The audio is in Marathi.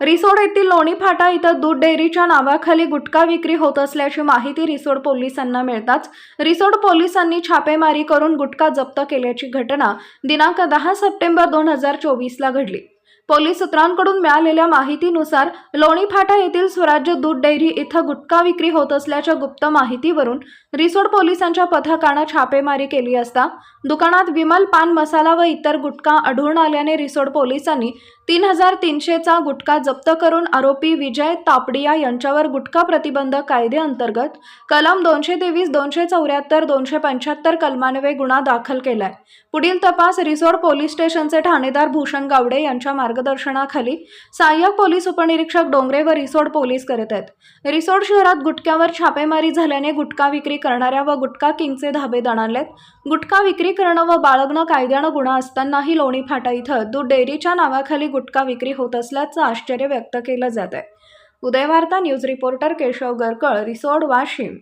रिसोड येथील लोणी फाटा इथं दूध डेअरीच्या नावाखाली गुटखा विक्री होत असल्याची माहिती रिसोड पोलिसांना मिळताच रिसोड पोलिसांनी छापेमारी करून गुटखा जप्त केल्याची घटना दिनांक दहा सप्टेंबर दोन हजार चोवीसला घडली. पोलीस सूत्रांकडून मिळालेल्या माहितीनुसार लोणी फाटा येथील स्वराज्य दूध डेअरी इथं गुटखा विक्री होत असल्याच्या गुप्त माहितीवरून रिसोड पोलिसांच्या पथकानं छापेमारी केली असता दुकानात विमल पान मसाला व इतर गुटखा आढळून आल्याने रिसोड पोलिसांनी तीन हजार तीनशेचा गुटखा जप्त करून आरोपी विजय तापडिया यांच्यावर गुटखा प्रतिबंधक कायद्याअंतर्गत कलम दोनशे तेवीस दोनशे चौऱ्याहत्तर दोनशे पंच्याहत्तर कलमान्वये गुन्हा दाखल केलाय. पुढील तपास रिसोड पोलीस स्टेशनचे ठाणेदार भूषण गावडे यांच्या मार्ग मार्गदर्शनाखाली सहाय्यक पोलीस उपनिरीक्षक डोंगरे व रिसोड पोलीस करत आहेत. रिसोड शहरात गुटख्यावर छापेमारी झाल्याने गुटखा विक्री करणाऱ्या व गुटखा किंगचे धाबे दणाणलेत गुटखा विक्री करणं व बाळगणं कायद्यानं गुन्हा असतानाही लोणी फाटा इथं दूध डेअरीच्या नावाखाली गुटखा विक्री होत असल्याचं आश्चर्य व्यक्त केलं जात आहे उदयवार्ता न्यूज रिपोर्टर केशव गरकळ रिसोड वाशिम.